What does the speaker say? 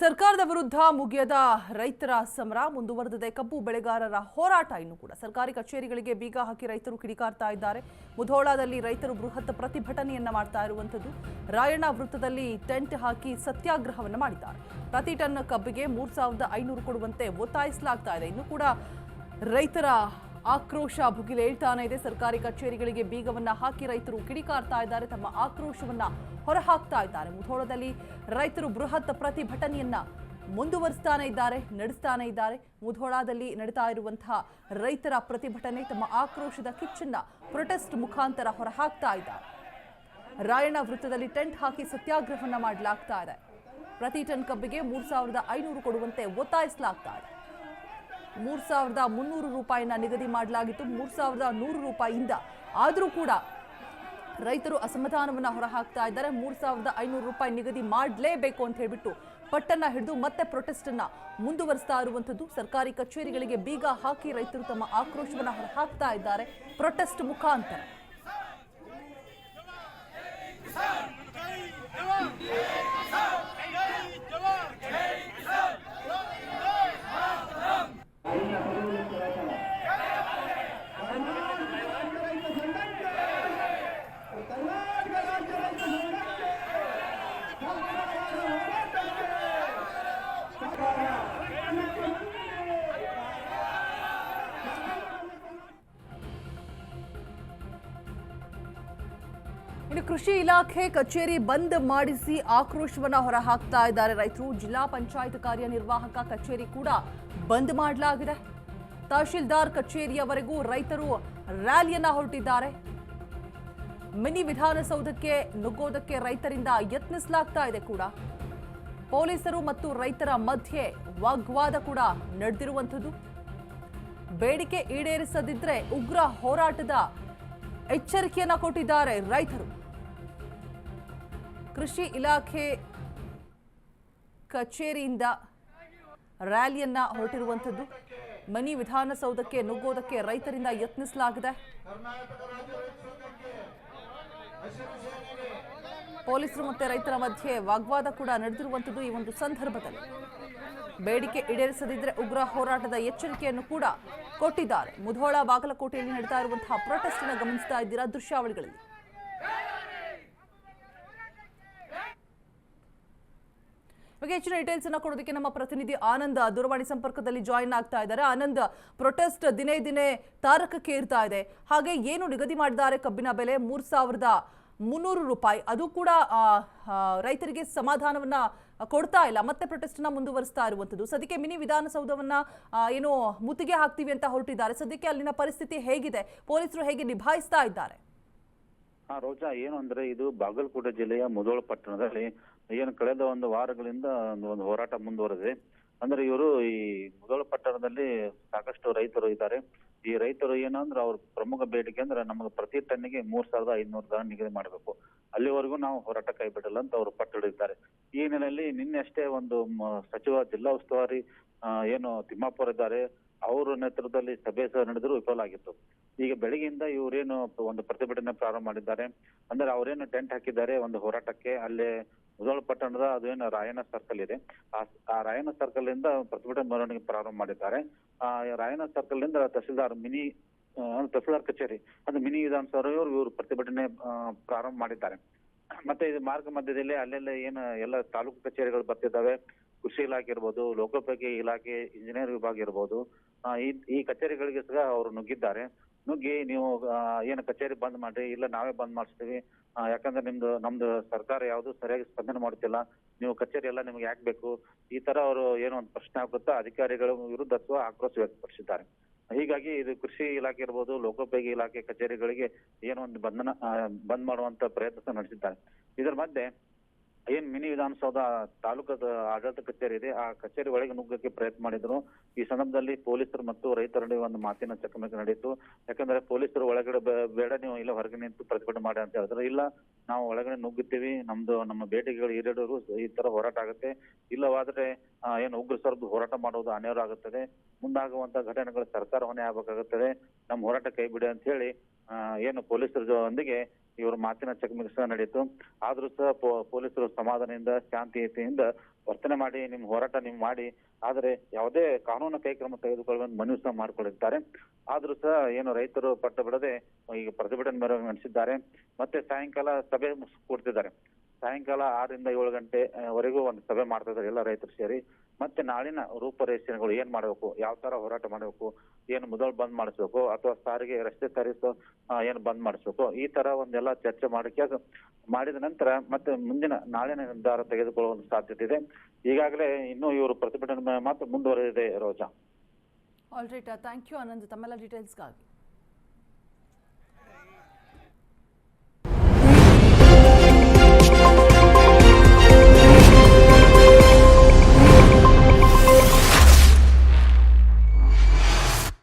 ಸರ್ಕಾರದ ವಿರುದ್ಧ ಮುಗಿಯದ ರೈತರ ಸಮರ ಮುಂದುವರೆದಿದೆ. ಕಬ್ಬು ಬೆಳೆಗಾರರ ಹೋರಾಟ ಇನ್ನು ಕೂಡ. ಸರ್ಕಾರಿ ಕಚೇರಿಗಳಿಗೆ ಬೀಗ ಹಾಕಿ ರೈತರು ಕಿಡಿಕಾರ್ತಾ ಇದ್ದಾರೆ. ಮುಧೋಳದಲ್ಲಿ ರೈತರು ಬೃಹತ್ ಪ್ರತಿಭಟನೆಯನ್ನ ಮಾಡ್ತಾ ಇರುವಂಥದ್ದು. ರಾಯಣ್ಣ ವೃತ್ತದಲ್ಲಿ ಟೆಂಟ್ ಹಾಕಿ ಸತ್ಯಾಗ್ರಹವನ್ನು ಮಾಡಿದ್ದಾರೆ. ಪ್ರತಿ ಟನ್ ಕಬ್ಬಿಗೆ ಮೂರ್ ಸಾವಿರದ ಐನೂರು ಕೊಡುವಂತೆ ಒತ್ತಾಯಿಸಲಾಗ್ತಾ ಇದೆ. ಇನ್ನು ಕೂಡ ರೈತರ ಆಕ್ರೋಶ ಭುಗಿಲೇಳ್ತಾನೆ ಇದೆ. ಸರ್ಕಾರಿ ಕಚೇರಿಗಳಿಗೆ ಬೀಗವನ್ನ ಹಾಕಿ ರೈತರು ಕಿಡಿಕಾರ್ತಾ ಇದ್ದಾರೆ. ತಮ್ಮ ಆಕ್ರೋಶವನ್ನ ಹೊರಹಾಕ್ತಾ ಇದ್ದಾರೆ. ಮುಧೋಳದಲ್ಲಿ ರೈತರು ಬೃಹತ್ ಪ್ರತಿಭಟನೆಯನ್ನ ಮುಂದುವರಿಸ್ತಾನೆ ಇದ್ದಾರೆ, ನಡೆಸ್ತಾನೆ ಇದ್ದಾರೆ. ಮುಧೋಳದಲ್ಲಿ ನಡೀತಾ ಇರುವಂತಹ ರೈತರ ಪ್ರತಿಭಟನೆ ತಮ್ಮ ಆಕ್ರೋಶದ ಕಿಚ್ಚನ್ನ ಪ್ರೊಟೆಸ್ಟ್ ಮುಖಾಂತರ ಹೊರಹಾಕ್ತಾ ಇದ್ದಾರೆ ರಾಯಣ್ಣ ವೃತ್ತದಲ್ಲಿ ಟೆಂಟ್ ಹಾಕಿ ಸತ್ಯಾಗ್ರಹವನ್ನ ಮಾಡಲಾಗ್ತಾ ಇದೆ. ಪ್ರತಿ ಟನ್ ಕಬ್ಬಿಗೆ ಮೂರು ಸಾವಿರದ ಐನೂರು ಕೊಡುವಂತೆ ಒತ್ತಾಯಿಸಲಾಗ್ತಾ ಇದೆ. ಮೂರ್ ಸಾವಿರದ ಮುನ್ನೂರು ರೂಪಾಯಿನ ನಿಗದಿ ಮಾಡಲಾಗಿತ್ತು. ಮೂರು ಸಾವಿರದ ನೂರು ರೂಪಾಯಿಯಿಂದ ಆದರೂ ಕೂಡ ರೈತರು ಅಸಮಾಧಾನವನ್ನು ಹೊರಹಾಕ್ತಾ ಇದ್ದಾರೆ. ಮೂರು ಸಾವಿರದ ಐನೂರು ರೂಪಾಯಿ ನಿಗದಿ ಮಾಡಲೇಬೇಕು ಅಂತ ಹೇಳ್ಬಿಟ್ಟು ಪಟ್ಟನ್ನ ಹಿಡಿದು ಮತ್ತೆ ಪ್ರೊಟೆಸ್ಟ್ ಅನ್ನ ಮುಂದುವರಿಸ್ತಾ ಇರುವಂತದ್ದು ಸರ್ಕಾರಿ ಕಚೇರಿಗಳಿಗೆ ಬೀಗ ಹಾಕಿ ರೈತರು ತಮ್ಮ ಆಕ್ರೋಶವನ್ನು ಹೊರಹಾಕ್ತಾ ಇದ್ದಾರೆ. ಪ್ರೊಟೆಸ್ಟ್ ಮುಖಾಂತರ. ಇನ್ನು ಕೃಷಿ ಇಲಾಖೆ ಕಚೇರಿ ಬಂದ್ ಮಾಡಿಸಿ ಆಕ್ರೋಶವನ್ನ ಹೊರಹಾಕ್ತಾ ಇದ್ದಾರೆ. ರೈತರು, ಜಿಲ್ಲಾ ಪಂಚಾಯತ್ ಕಾರ್ಯನಿರ್ವಾಹಕ ಕಚೇರಿ ಕೂಡ ಬಂದ್ ಮಾಡಲಾಗಿದೆ. ತಹಶೀಲ್ದಾರ್ ಕಚೇರಿಯವರೆಗೂ ರೈತರು ರ್ಯಾಲಿಯನ್ನ ಹೊರಟಿದ್ದಾರೆ. ಮಿನಿ ವಿಧಾನಸೌಧಕ್ಕೆ ನುಗ್ಗೋದಕ್ಕೆ ರೈತರಿಂದ ಯತ್ನಿಸಲಾಗ್ತಾ ಇದೆ ಕೂಡ. ಪೊಲೀಸರು ಮತ್ತು ರೈತರ ಮಧ್ಯೆ ವಾಗ್ವಾದ ಕೂಡ ನಡೆದಿರುವಂಥದ್ದು. ಬೇಡಿಕೆ ಈಡೇರಿಸದಿದ್ರೆ ಉಗ್ರ ಹೋರಾಟದ ಎಚ್ಚರಿಕೆಯನ್ನ ಕೊಟ್ಟಿದ್ದಾರೆ ರೈತರು. ಕೃಷಿ ಇಲಾಖೆ ಕಚೇರಿಯಿಂದ ರ್ಯಾಲಿಯನ್ನ ಹೊರಟಿರುವಂಥದ್ದು. ಮನಿ ವಿಧಾನಸೌಧಕ್ಕೆ ನುಗ್ಗೋದಕ್ಕೆ ರೈತರಿಂದ ಯತ್ನಿಸಲಾಗಿದೆ. ಪೊಲೀಸರು ಮತ್ತೆ ರೈತರ ಮಧ್ಯೆ ವಾಗ್ವಾದ ಕೂಡ ನಡೆದಿರುವಂಥದ್ದು ಈ ಒಂದು ಸಂದರ್ಭದಲ್ಲಿ. ಬೇಡಿಕೆ ಈಡೇರಿಸದಿದ್ದರೆ ಉಗ್ರ ಹೋರಾಟದ ಎಚ್ಚರಿಕೆಯನ್ನು ಕೂಡ ಕೊಟ್ಟಿದ್ದಾರೆ. ಮುಧೋಳ ಬಾಗಲಕೋಟೆಯಲ್ಲಿ ನಡೀತಾ ಇರುವಂತಹ ಪ್ರೊಟೆಸ್ಟ್ ಗಮನಿಸ್ತಾ ಇದ್ದೀರಾ ದೃಶ್ಯಾವಳಿಗಳಲ್ಲಿ. ಬಗ್ಗೆ ಹೆಚ್ಚಿನ ಡೀಟೇಲ್ಸ್ ಅನ್ನ ಕೊಡೋದಕ್ಕೆ ನಮ್ಮ ಪ್ರತಿನಿಧಿ ಆನಂದ್ ದೂರವಾಣಿ ಸಂಪರ್ಕದಲ್ಲಿ ಜಾಯಿನ್ ಆಗ್ತಾ ಇದ್ದಾರೆ. ಆನಂದ್ ಪ್ರೊಟೆಸ್ಟ್ ದಿನೇ ದಿನೇ ತಾರಕಕ್ಕೆ ಇರ್ತಾ ಇದೆ. ಹಾಗೆ ಏನು ನಿಗದಿ ಮಾಡಿದ್ದಾರೆ? ಕಬ್ಬಿನ ಬೆಲೆ ಮೂರ್ ಸಾವಿರದ ಮುನ್ನೂರು ರೂಪಾಯಿ. ಅದು ಕೂಡ ರೈತರಿಗೆ ಸಮಾಧಾನವನ್ನ ಕೊಡ್ತಾ ಇಲ್ಲ. ಮತ್ತೆ ಪ್ರೊಟೆಸ್ಟ್ನ ಮುಂದುವರಿಸ್ತಾ ಇರುವಂತದ್ದು ಸದ್ಯಕ್ಕೆ ಮಿನಿ ವಿಧಾನಸೌಧವನ್ನ ಏನು ಮುತ್ತಿಗೆ ಹಾಕ್ತೀವಿ ಅಂತ ಹೊರಟಿದ್ದಾರೆ. ಸದ್ಯಕ್ಕೆ ಅಲ್ಲಿನ ಪರಿಸ್ಥಿತಿ ಹೇಗಿದೆ? ಪೊಲೀಸರು ಹೇಗೆ ನಿಭಾಯಿಸ್ತಾ ಇದ್ದಾರೆ? ಹಾ ರೋಜಾ, ಏನು ಅಂದ್ರೆ ಇದು ಬಾಗಲಕೋಟೆ ಜಿಲ್ಲೆಯ ಮುಧೋಳ ಪಟ್ಟಣದಲ್ಲಿ ಏನು ಕಳೆದ ಒಂದು ವಾರಗಳಿಂದ ಒಂದು ಹೋರಾಟ ಮುಂದುವರೆದಿದೆ. ಅಂದ್ರೆ ಇವರು ಈ ಮುಧೋಳ ಪಟ್ಟಣದಲ್ಲಿ ಸಾಕಷ್ಟು ರೈತರು ಇದ್ದಾರೆ. ಈ ರೈತರು ಏನಂದ್ರೆ ಅವ್ರ ಪ್ರಮುಖ ಬೇಡಿಕೆ ಅಂದ್ರೆ ನಮಗೆ ಪ್ರತಿ ಟನ್ನಿಗೆ ಮೂರ್ ಸಾವಿರದ ಐದ್ನೂರು ದರ ನಿಗದಿ ಮಾಡಬೇಕು. ಅಲ್ಲಿವರೆಗೂ ನಾವು ಹೋರಾಟ ಕೈ ಬಿಡಲ್ಲ ಅಂತ ಅವರು ಪಟ್ಟು ಹಿಡಿದಿದ್ದಾರೆ ಈ ಹಿನ್ನೆಲೆಯಲ್ಲಿ ನಿನ್ನೆ ಅಷ್ಟೇ ಒಂದು ಸಚಿವ ಜಿಲ್ಲಾ ಉಸ್ತುವಾರಿ ಏನು ತಿಮ್ಮಾಪುರ ಇದ್ದಾರೆ. ಅವರ ನೇತೃತ್ವದಲ್ಲಿ ಸಭೆ ಸಹ ನಡೆದರೂ ವಿಫಲ ಆಗಿತ್ತು. ಈಗ ಬೆಳಗ್ಗೆಯಿಂದ ಇವರೇನು ಒಂದು ಪ್ರತಿಭಟನೆ ಪ್ರಾರಂಭ ಮಾಡಿದ್ದಾರೆ. ಅಂದ್ರೆ ಅವರೇನು ಟೆಂಟ್ ಹಾಕಿದ್ದಾರೆ ಒಂದು ಹೋರಾಟಕ್ಕೆ. ಅಲ್ಲೇ ಮುಧೋಳ ಪಟ್ಟಣದ ಅದೇನು ರಾಯನ ಸರ್ಕಲ್ ಇದೆ. ಆ ರಾಯನ ಸರ್ಕಲ್ ಇಂದ ಪ್ರತಿಭಟನೆ ಮೆರವಣಿಗೆ ಪ್ರಾರಂಭ ಮಾಡಿದ್ದಾರೆ. ಆ ರಾಯನ ಸರ್ಕಲ್ ಇಂದ ತಹಸೀಲ್ದಾರ್ ಮಿನಿ ತಹಸೀಲ್ದಾರ್ ಕಚೇರಿ, ಅದು ಮಿನಿ ವಿಧಾನಸೌಧ ಇವರು ಇವರು ಪ್ರತಿಭಟನೆ ಪ್ರಾರಂಭ ಮಾಡಿದ್ದಾರೆ. ಮತ್ತೆ ಇದು ಮಾರ್ಗ ಮಧ್ಯದಲ್ಲಿ ಅಲ್ಲೆಲ್ಲ ಏನು ಎಲ್ಲ ತಾಲೂಕು ಕಚೇರಿಗಳು ಬರ್ತಿದ್ದಾವೆ. ಕೃಷಿ ಇಲಾಖೆ ಇರ್ಬೋದು, ಲೋಕೋಪಯೋಗಿ ಇಲಾಖೆ, ಇಂಜಿನಿಯರ್ ವಿಭಾಗ ಇರ್ಬೋದು. ಈ ಕಚೇರಿಗಳಿಗೆ ಸಹ ಅವರು ನುಗ್ಗಿದ್ದಾರೆ. ನುಗ್ಗಿ ನೀವು ಏನು ಕಚೇರಿ ಬಂದ್ ಮಾಡ್ರಿ, ಇಲ್ಲ ನಾವೇ ಬಂದ್ ಮಾಡಿಸ್ತೀವಿ. ಯಾಕಂದ್ರೆ ನಿಮ್ದು, ನಮ್ದು ಸರ್ಕಾರ ಯಾವುದು ಸರಿಯಾಗಿ ಸ್ಪಂದನೆ ಮಾಡ್ತಿಲ್ಲ ನೀವು ಕಚೇರಿ ಎಲ್ಲ ನಿಮ್ಗೆ ಯಾಕೆ ಬೇಕು? ಈ ತರ ಅವರು ಏನೋ ಒಂದು ಪ್ರಶ್ನೆ ಆಗುತ್ತಾ ಅಧಿಕಾರಿಗಳ ವಿರುದ್ಧ ಅಥವಾ ಆಕ್ರೋಶ ವ್ಯಕ್ತಪಡಿಸಿದ್ದಾರೆ. ಹೀಗಾಗಿ ಇದು ಕೃಷಿ ಇಲಾಖೆ ಇರ್ಬೋದು, ಲೋಕೋಪಯೋಗಿ ಇಲಾಖೆ ಕಚೇರಿಗಳಿಗೆ ಏನೋ ಒಂದು ಬಂಧನ ಬಂದ್ ಮಾಡುವಂತ ಪ್ರಯತ್ನ ನಡೆಸಿದ್ದಾರೆ. ಇದರ ಮಧ್ಯೆ ಏನ್ ಮಿನಿ ವಿಧಾನಸೌಧ ತಾಲೂಕದ ಆಡಳಿತ ಕಚೇರಿ ಇದೆ, ಆ ಕಚೇರಿ ಒಳಗೆ ನುಗ್ಗಕ್ಕೆ ಪ್ರಯತ್ನ ಮಾಡಿದ್ರು. ಈ ಸಂದರ್ಭದಲ್ಲಿ ಪೊಲೀಸರು ಮತ್ತು ರೈತರ ನಡುವೆ ಒಂದು ಮಾತಿನ ಚಕಮಕಿ ನಡೆಯಿತು. ಯಾಕಂದ್ರೆ ಪೊಲೀಸರು ಒಳಗಡೆ ಬೇಡ, ನೀವು ಇಲ್ಲ ಹೊರಗೆ ನಿಂತು ಪ್ರತಿಭಟನೆ ಮಾಡಿ ಅಂತ ಹೇಳಿದ್ರು. ಇಲ್ಲ, ನಾವು ಒಳಗಡೆ ನುಗ್ಗುತ್ತೀವಿ, ನಮ್ದು, ನಮ್ಮ ಬೇಟೆಗಳು ಈಡೇರೋರು ಈ ತರ ಹೋರಾಟ ಆಗುತ್ತೆ. ಇಲ್ಲವಾದ್ರೆ ಏನು ಉಗ್ರ ಸರ್ದು ಹೋರಾಟ ಮಾಡುವುದು ಅನಿವಾರ್ಯ ಆಗುತ್ತದೆ ಮುಂದಾಗುವಂತ ಘಟನೆಗಳು ಸರ್ಕಾರ ಹೊಣೆ ಆಗಬೇಕಾಗುತ್ತದೆ. ನಮ್ಮ ಹೋರಾಟ ಕೈ ಬಿಡಿ ಅಂತ ಹೇಳಿ ಏನು ಪೊಲೀಸರೊಂದಿಗೆ ಇವರು ಮಾತಿನ ಚಕಮಕಿ ಸಹ ನಡೆಯಿತು. ಆದ್ರೂ ಸಹ ಪೊಲೀಸರು ಸಮಾಧಾನದಿಂದ ಶಾಂತಿಯುತೆಯಿಂದ ವರ್ತನೆ ಮಾಡಿ, ನಿಮ್ ಹೋರಾಟ ನೀವು ಮಾಡಿ. ಆದರೆ ಯಾವುದೇ ಕಾನೂನು ಕೈ ಕ್ರಮ ತೆಗೆದುಕೊಳ್ಳುವ ಮನವಿ ಸಹ ಮಾಡಿಕೊಂಡಿದ್ದಾರೆ. ಆದ್ರೂ ಸಹ ಏನು ರೈತರು ಪಟ್ಟು ಬಿಡದೆ ಈಗ ಪ್ರತಿಭಟನೆ ನಡೆಸಿದ್ದಾರೆ. ಮತ್ತೆ ಸಾಯಂಕಾಲ ಸಭೆ ಕೂಡ್ತಿದ್ದಾರೆ. ಸಾಯಂಕಾಲ ಆರರಿಂದ ಏಳು ಗಂಟೆವರೆಗೂ ಒಂದು ಸಭೆ ಮಾಡ್ತಾ ಇದ್ದಾರೆ ಎಲ್ಲ ರೈತರು ಸೇರಿ. ಮತ್ತೆ ನಾಳಿನ ರೂಪರೇಷೆಗಳು ಏನ್ ಮಾಡಬೇಕು, ಯಾವ ತರ ಹೋರಾಟ ಮಾಡಬೇಕು, ಏನು ಮೊದಲು ಬಂದ್ ಮಾಡಿಸ್ಬೇಕು, ಅಥವಾ ಸಾರಿಗೆ ರಸ್ತೆ ತರಿಸೋ ಏನು ಬಂದ್ ಮಾಡಿಸ್ಬೇಕು, ಈ ತರ ಒಂದೆಲ್ಲ ಚರ್ಚೆ ಮಾಡಕ್ಕೆ ಮಾಡಿದ ನಂತರ ಮತ್ತೆ ಮುಂದಿನ ನಾಳಿನ ನಿರ್ಧಾರ ತೆಗೆದುಕೊಳ್ಳುವ ಸಾಧ್ಯತೆ ಇದೆ. ಈಗಾಗಲೇ ಇನ್ನೂ ಇವರು ಪ್ರತಿಭಟನೆ ಮಾತ್ರ ಮುಂದುವರೆದಿದೆ, Roja. All thank you Anand ತಮ್ಮೆಲ್ಲ ಡೀಟೇಲ್ಸ್ಗಾಗಿ